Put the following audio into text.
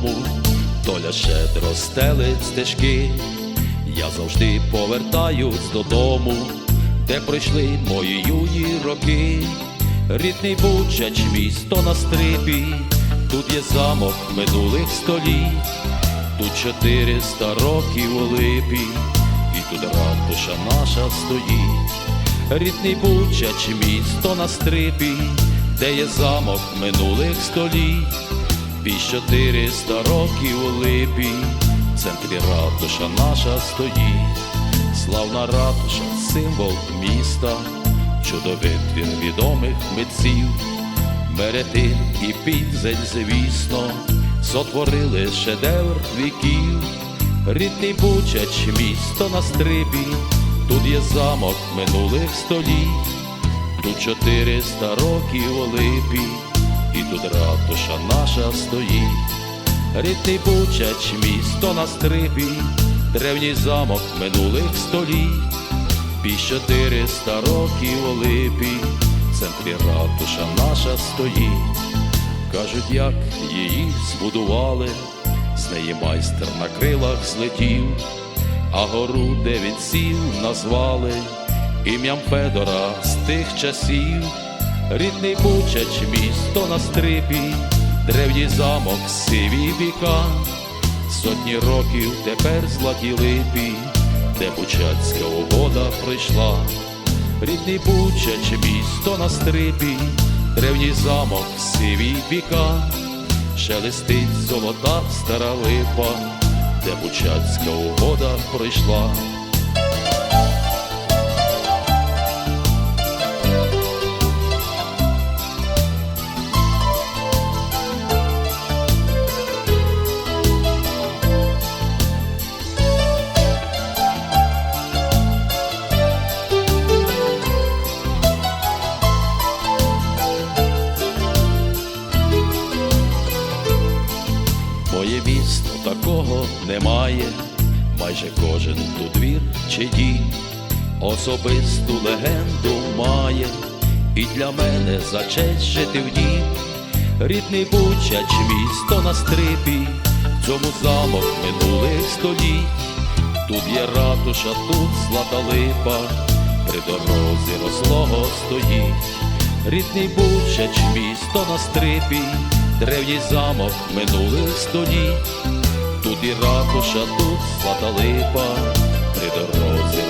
додому, доля щедро стелить стежки. Я завжди повертаюсь додому, де пройшли мої юні роки. Рідний Бучач, місто на стрипі, тут є замок минулих століть, тут 400 років у липі, і тут ратуша наша стоїть. Рідний Бучач, місто на стрипі, де є замок минулих століть, під 400 років у липі, в центрі ратуша наша стоїть, славна ратуша, символ міста, чудовий твір відомих митців, Беретин і Пінзель, звісно, сотворили шедевр віків, рідний Бучач, місто на стрибі, тут є замок минулих століть, тут 400 років у липі, і тут ратуша наша стоїть. Рідний Бучач, місто на стрибі, древній замок минулих століть, під 400 років у липі, в центрі ратуша наша стоїть. Кажуть, як її збудували, з неї майстер на крилах злетів, а гору, де він сів, назвали ім'ям Федора з тих часів. Рідний Бучач, місто на стрипі, древній замок, сиві віка, сотні років тепер златі липі, де Бучацька угода прийшла. Рідний Бучач, місто на стрипі, древній замок, сиві віка, шелестить золота стара липа, де Бучацька угода пройшла. Моє місто такого немає, майже кожен тут двір чи дім, особисту легенду має, і для мене за честь жити в ній. Рідний Бучач, місто на стрипі, в цьому замок минулих століть. Тут є ратуша, тут злата липа, при дорозі розлого стоїть. Рідний Бучач, місто на стрипі, древній замок минулих століть. Тут і ратуша, тут злата липа, при дорозі.